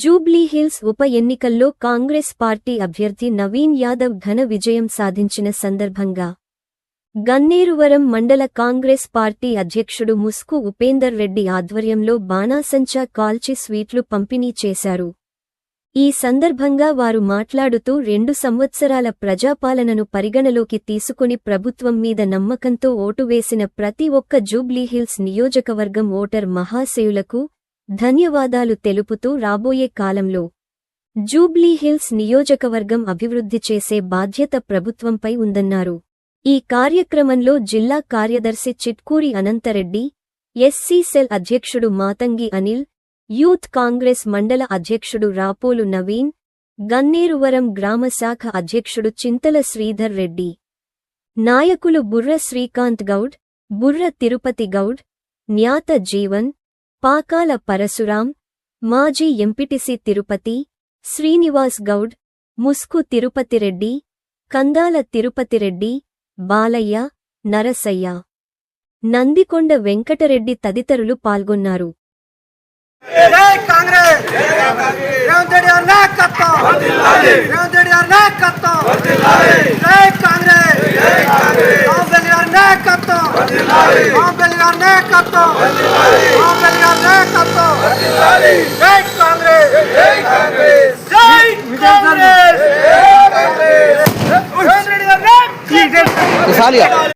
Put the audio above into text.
జూబ్లీహిల్స్ ఉప ఎన్నికల్లో కాంగ్రెస్ పార్టీ అభ్యర్థి నవీన్ యాదవ్ ఘన విజయం సాధించిన సందర్భంగా గన్నేరువరం మండల కాంగ్రెస్ పార్టీ అధ్యక్షుడు ముస్కు ఉపేందర్ రెడ్డి ఆధ్వర్యంలో బాణాసంచా కాల్చి స్వీట్లు పంపిణీ చేశారు. ఈ సందర్భంగా వారు మాట్లాడుతూ రెండు సంవత్సరాల ప్రజాపాలనను పరిగణలోకి తీసుకుని ప్రభుత్వం మీద నమ్మకంతో ఓటు వేసిన ప్రతి ఒక్క జూబ్లీహిల్స్ నియోజకవర్గం ఓటర్ మహాశయులకు ధన్యవాదాలు తెలుపుతూ రాబోయే కాలంలో జూబ్లీహిల్స్ నియోజకవర్గం అభివృద్ధి చేసే బాధ్యత ప్రభుత్వంపై ఉందన్నారు. ఈ కార్యక్రమంలో జిల్లా కార్యదర్శి చిట్కూరి అనంతరెడ్డి ఎస్సీ సెల్ అధ్యక్షుడు మాతంగి అనిల్ యూత్ కాంగ్రెస్ మండల అధ్యక్షుడు రాపోలు నవీన్ గన్నేరువరం గ్రామ శాఖ అధ్యక్షుడు చింతల శ్రీధర్ రెడ్డి నాయకులు బుర్ర శ్రీకాంత్ గౌడ్ బుర్ర తిరుపతి గౌడ్ న్యాత జీవన్ పాకాల పరశురాం మాజీ ఎంపిటిసి తిరుపతి శ్రీనివాస్ గౌడ్ ముస్కు తిరుపతిరెడ్డి కందాల తిరుపతిరెడ్డి బాలయ్య నరసయ్య. నందికొండ వెంకటరెడ్డి తదితరులు పాల్గొన్నారు. కాంగ్రెస్ రేవంత్ రెడ్డి గారి నాయకత్వం రేవంత్ రెడ్డి గారి నాయకత్వం జై కాంగ్రెస్ రాంపల్లి గారి నాయకత్వం రాంపల్లి గారి నాయకత్వం. రాంపల్లి గారి నాయకత్వం. జై కాంగ్రెస్. జై జై